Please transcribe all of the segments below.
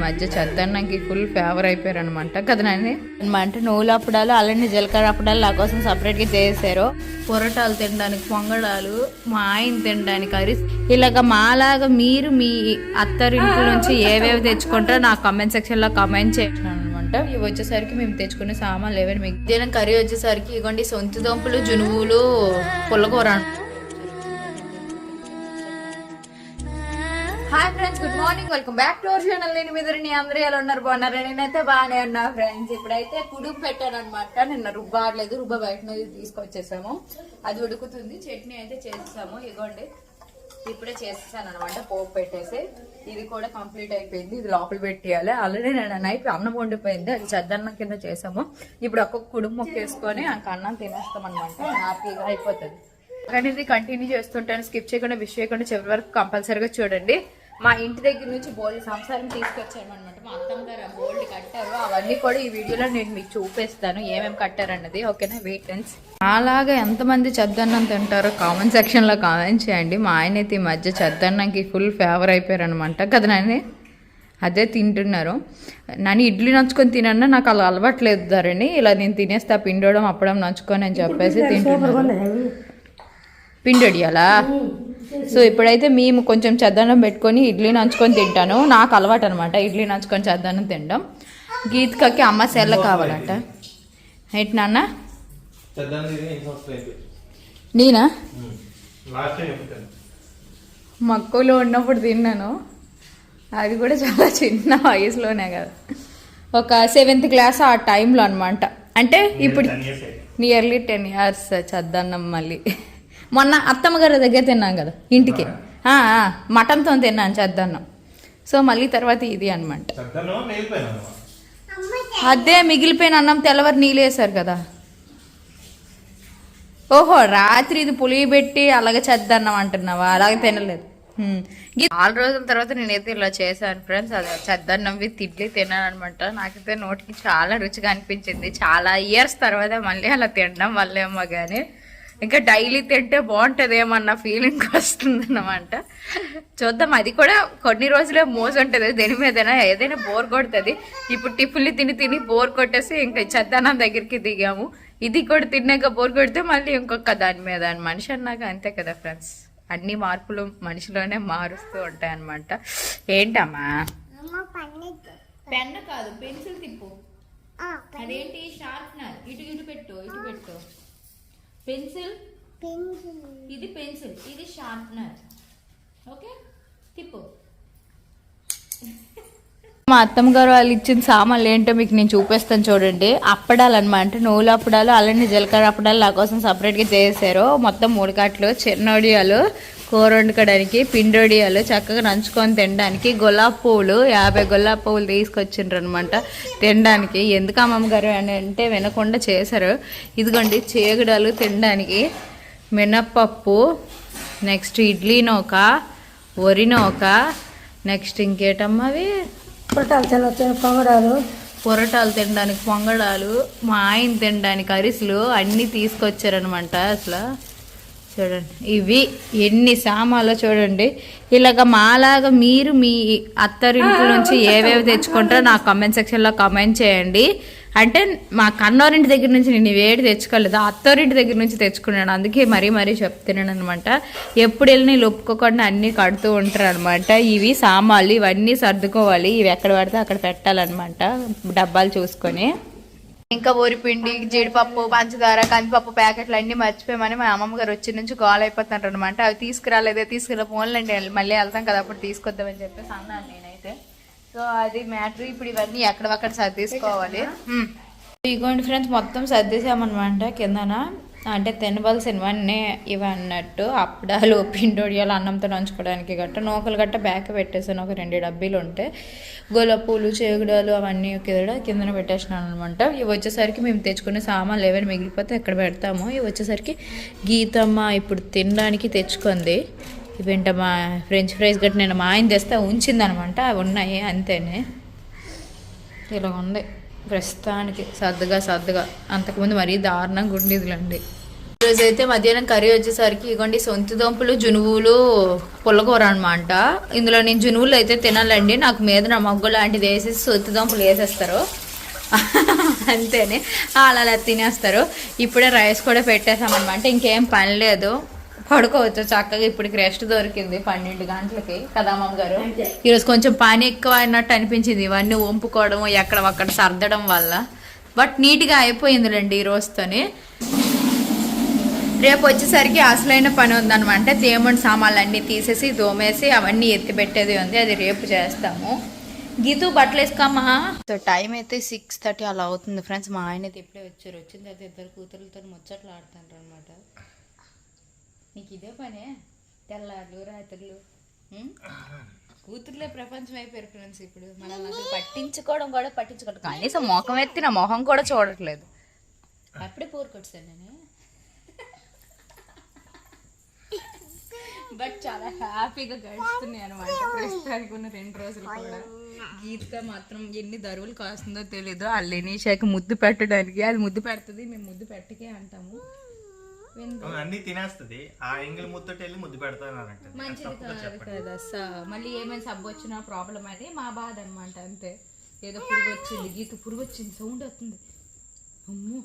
మధ్య చద్దన్నంకి full favour అయిపోయారు అనమాట కదా నాని అనమాట నువ్వుల అప్పడాలు అలానే జీలకర్ర అప్పడాలు నా కోసం సపరేట్గా చేశారు పొరటాలు తినడానికి పొంగడాలు మా ఆయన తినడానికి అరిసి ఇలాగ మాలాగా మీరు మీ అత్తరింటి నుంచి ఏవేవి తెచ్చుకుంటారో నా కామెంట్ సెక్షన్లో కామెంట్ చేయండి. అనమాట ఇవి వచ్చేసరికి మేము తెచ్చుకునే సామాన్లు ఏవైనా మీకు దీని కర్రీ వచ్చేసరికి ఇగోండి సొంతి దుంపలు జునువులు పుల్లకూర hi friends good morning welcome back to our channel నేను మీదరిని అందరూ ఎలా ఉన్నారు? బాగున్నారు? నేనైతే బాగానే ఉన్నా ఫ్రెండ్స్ ఇప్పుడైతే కుడుకు పెట్టాను అనమాట నిన్న రుబ్బాడలేదు రుబ్బ బయట నుంచి తీసుకొచ్చేసాము. అది ఉడుకుతుంది. చట్నీ అయితే చేసేసాము ఇగోండి. ఇప్పుడే చేసేసాను అనమాట పోపు పెట్టేసి. ఇది కూడా కంప్లీట్ అయిపోయింది. ఇది లోపల పెట్టేయాలి. ఆల్రెడీ నేను నైట్ అన్నం వండిపోయింది. అది చద్దన్నం కింద చేసాము. ఇప్పుడు ఒక్కొక్క కుడుము వేసుకొని ఆ అన్నం తినేస్తాం అనమాట హ్యాపీగా అయిపోతుంది. కానీ ఇది కంటిన్యూ చేస్తుంటాను. స్కిప్ చేయకుండా విష్ చేయకుండా చివరి వరకు కంపల్సరీగా చూడండి. మా ఇంటి దగ్గర నుంచి బోల్డ్ సంసారం తీసుకొచ్చాను అనమాట మా అత్తమ్మ గారు ఆ బోల్డ్ కట్టారు. అవన్నీ కూడా ఈ వీడియోలో నేను మీకు చూపిస్తాను ఏమేమి కట్టారన్నది. ఓకేనా? వెయిటెన్స్ అలాగా ఎంతమంది చద్దన్నం తింటారో కామెంట్ సెక్షన్లో కామెంట్ చేయండి. మా ఆయన అయితే ఈ మధ్య చద్దన్నంకి ఫుల్ ఫేవర్ అయిపోయారు అనమాట కదా నాని అదే తింటున్నారు. నన్ను ఇడ్లీ నంచుకొని తినన్నా నాకు అలా అలవాట్లేదు ధరని ఇలా నేను తినేస్తా పిండోడం అప్పడం నంచుకొని అని చెప్పేసి తింటున్నాను పిండొడియాలా సో ఇప్పుడైతే మేము కొంచెం చద్దన్నం పెట్టుకొని ఇడ్లీ నంచుకొని తింటాను. నాకు అలవాటు అనమాట ఇడ్లీ నంచుకొని చద్దన్నం తినడం. గీతికకి అమ్మ సెల్ల కావాలట. ఏంటి నాన్న? నేనా? మక్కువలో ఉన్నప్పుడు తిన్నాను. అది కూడా చాలా చిన్న వయసులోనే కదా. ఒక సెవెంత్ క్లాస్ ఆ టైంలో అనమాట అంటే ఇప్పుడు నియర్లీ టెన్ ఇయర్స్ చద్దన్నం మళ్ళీ. మొన్న అత్తమ్మ గారి దగ్గర తిన్నాం కదా ఇంటికి. మటన్తో తిన్నాను చద్దన్నం సో మళ్ళీ తర్వాత ఇది అనమాట అదే మిగిలిపోయిన అన్నం తెల్లవారు నీళ్ళు వేశారు కదా. ఓహో రాత్రి ఇది పులియబెట్టి అలాగే చద్దన్నం అంటున్నావా? అలాగే తినలేదు. నాలుగు రోజుల తర్వాత నేనైతే ఇలా చేశాను ఫ్రెండ్స్ అది చద్దన్నం విత్ ఇడ్లీ తిన్నాను అనమాట నాకైతే నోటికి చాలా రుచిగా అనిపించింది. చాలా ఇయర్స్ తర్వాత మళ్ళీ అలా తినడం వల్లేమో కానీ ఇంకా డైలీ తింటే బాగుంటుందేమన్న ఫీలింగ్ వస్తుంది అనమాట చూద్దాం అది కూడా కొన్ని రోజులే మోజు ఉంటుంది దేని మీదైనా ఏదైనా బోర్ కొడుతుంది. ఇప్పుడు టిఫిన్లు తిని తిని బోర్ కొట్టేసి ఇంకా చద్దన్నం దగ్గరికి దిగాము. ఇది కూడా తిన్నాక బోర్ కొడితే మళ్ళీ ఇంకొక దాని మీద మనిషి అన్నాక అంతే కదా ఫ్రెండ్స్ అన్ని మార్పులు మనిషిలోనే మారుస్తూ ఉంటాయి అనమాట ఏంటమ్మా పెన్ కాదు పెన్సిల్ తిప్పు. అదేంటి? షార్ప్నర్ ఇటు ఇటు పెట్టు ఇటు పెట్టు. పెన్సిల్? ఇది పెన్సిల్ ఇది షార్ప్నర్. ఓకే? తిప్పు. మా అత్తమ్మ గారు వాళ్ళు ఇచ్చిన సామాన్లు ఏంటో మీకు నేను చూపిస్తాను చూడండి. అప్పడాలు అనమాట నువ్వుల అప్పడాలు అలానే జీలకర్ర అప్పడాలు నా కోసం సపరేట్గా చేశారు మొత్తం మూడు కట్లు చిన్నొడియాలు కూర వండుకోవడానికి పిండొడియాలు చక్కగా నంచుకొని తినడానికి గులాబ్ పువ్వులు యాభై గులాబ్ పువ్వులు తీసుకొచ్చిండ్రు అనమాట తినడానికి. ఎందుకు అమ్మమ్మ గారు అని అంటే వినకుండా చేశారు. ఇదిగోండి చేగుడాలు తినడానికి. మినప్పప్పు నెక్స్ట్ ఇడ్లీ నూక వరి నూక నెక్స్ట్ ఇంకేటమ్మా అవి? పుట్టాలు తెల్ల పొంగడాలు. పొరటాలు తినడానికి పొంగడాలు మా ఆయన తినడానికి అరిసెలు అన్నీ తీసుకొచ్చారనమాట అసలు. చూడండి. ఇవి ఎన్ని సామాన్లు చూడండి. ఇలాగ మాలాగా మీరు మీ అత్తరింటి నుంచి ఏవేవి తెచ్చుకుంటారో నా కామెంట్ సెక్షన్లో కామెంట్ చేయండి. అంటే మా కన్నోరింటి దగ్గర నుంచి నేను వేడి తెచ్చుకోలేదు. అత్తోరింటి దగ్గర నుంచి తెచ్చుకున్నాను. అందుకే మరీ మరీ చెప్తున్నాను అనమాట ఎప్పుడు వెళ్ళి నీళ్ళు ఒప్పుకోకుండా అన్నీ కడుతూ ఉంటారు అనమాట ఇవి సామాన్లు ఇవన్నీ సర్దుకోవాలి. ఇవి ఎక్కడ పడితే అక్కడ పెట్టాలన్నమాట. డబ్బాలు చూసుకొని. ఇంకా ఊరిపిండి జీడిపప్పు పంచదార కందిపప్పు ప్యాకెట్లు అన్ని మర్చిపోయామని మా అమ్మమ్మ గారు వచ్చి నుంచి గోల్ అయిపోతున్నారు అనమాట అవి తీసుకురాలేదే తీసుకురా పోన్లండి మళ్ళీ వెళ్తాం కదా అప్పుడు తీసుకొద్దామని చెప్పేసి అన్నాను నేనైతే. సో అది మ్యాటర్ ఇప్పుడు ఇవన్నీ ఎక్కడవక్కడ సర్దేసుకోవాలి. హ్మ్. ఇగోండి ఫ్రెండ్స్ మొత్తం సర్దేశామన్నమాట కిందన. అంటే తినవలసినవన్నీ ఇవి అన్నట్టు అప్పడాలు పిండొడియాలు అన్నంతో నంచుకోవడానికి గట్ట నూకలు గట్ట బ్యాక్ పెట్టేసాను ఒక రెండు డబ్బీలు ఉంటే గొలపూలు చేగుడాలు అవన్నీ కింద కిందన పెట్టేసినాను అనమాట ఇవి వచ్చేసరికి మేము తెచ్చుకునే సామాన్లు ఏమైనా మిగిలిపోతే ఎక్కడ పెడతాము. ఇవి వచ్చేసరికి గీతమ్మ ఇప్పుడు తినడానికి తెచ్చుకుంది. ఇవేంటమ్మా ఫ్రెంచ్ ఫ్రైస్ గట్ట నేను మా ఆయన తెస్తే ఉంచిందనమాట అవి ఉన్నాయి అంతేనే. ఇలా ఉంది. ప్రస్తుతానికి సర్దుగా సర్దుగా. అంతకుముందు మరీ దారుణంగా ఉండేదిలండి. ఈరోజు అయితే మధ్యాహ్నం కర్రీ వచ్చేసరికి ఇగోండి సొంతి దుంపలు జునువులు పుల్లకూర అనమాట ఇందులో నేను జునువులు అయితే తినాలండి. నాకు మీద నా మొగ్గు లాంటిది వేసేసి సొంతి దుంపలు వేసేస్తారు. అంతేనే. అలా అలా తినేస్తారు. ఇప్పుడే రైస్ కూడా పెట్టేసామన్నమాట. ఇంకేం పని లేదు. పడుకోవచ్చు. చక్కగా ఇప్పటికి రెస్ట్ దొరికింది పన్నెండు గంటలకి. కదా అమ్మమ్మ గారు ఈరోజు కొంచెం పని ఎక్కువ అయినట్టు అనిపించింది. ఇవన్నీ వంపుకోవడం ఎక్కడ అక్కడ సర్దడం వల్ల. బట్ నీట్గా అయిపోయిందిలేండి ఈ రోజుతోని. రేపు వచ్చేసరికి అసలైన పని ఉందన్నమాట. దేవుని సామాన్లు అన్నీ తీసేసి దోమేసి అవన్నీ ఎత్తి పెట్టేది ఉంది. అది రేపు చేస్తాము. గీతు బట్టలు వేసుకోమా సో టైం అయితే సిక్స్ థర్టీ అలా అవుతుంది ఫ్రెండ్స్. మా ఆయన అయితే ఇప్పుడే వచ్చారు. వచ్చిన తర్వాత ఇద్దరు కూతురులతో ముచ్చట్లు ఆడుతారు అనమాట నీకు ఇదే పనే? తెల్లార్లు రాత్రులు? కూతుర్లే ప్రపంచం అయిపోయారు ఫ్రెండ్స్ ఇప్పుడు. మనల్ని అసలు పట్టించుకోవడం కూడా పట్టించుకోవడం కనీసం మొఖం ఎత్తి నా మొహం కూడా చూడట్లేదు. అప్పుడే పోరుకొచ్చాను నేను. బట్ చాలా హ్యాపీగా గడుస్తున్నాయి అనమాట ప్రస్తుతానికి ఉన్న రెండు రోజులు కూడా. గీతగా మాత్రం ఎన్ని దరువులు కాస్తుందో తెలీదు. ఆ లెనీషాకి ముద్దు పెట్టడానికి అది ముద్దు పెడుతుంది మేము ముద్దు పెట్టకే అంటాము. అన్ని తినేస్తుంది. ఆ ఎంగిల్ ముద్దటి వెళ్ళి ముద్దు పెడతానంటే మంచిది కాదు కదా మళ్ళీ ఏమైనా సబ్బు వచ్చినా ప్రాబ్లం అది. మా బాధ అనమాట అంతే. ఏదో పురుగు వచ్చింది. గీత పురుగు వచ్చింది. సౌండ్ వస్తుంది. అమ్మో.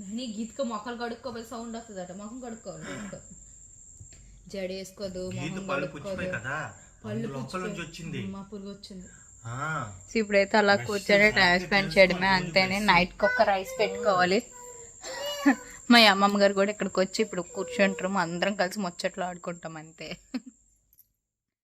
నాని గీతకు మొక్కలు కడుక్కోపోతే సౌండ్ వస్తుందట. మొహం కడుక్కోవాలి. ఇంట్లో. జడ వేసుకోదు గీత మొహం పళ్ళు వచ్చింది. పురుగు వచ్చింది ఆ, సో ఇప్పుడైతే అలా కూర్చొని టైం స్పెండ్ చేయడమే అంతేనే నైట్కి ఒక్క రైస్ పెట్టుకోవాలి. మా అమ్మమ్మ గారు కూడా ఇక్కడికి వచ్చి ఇప్పుడు కూర్చుంటారు అందరం కలిసి ముచ్చట్లు ఆడుకుంటాం అంతే.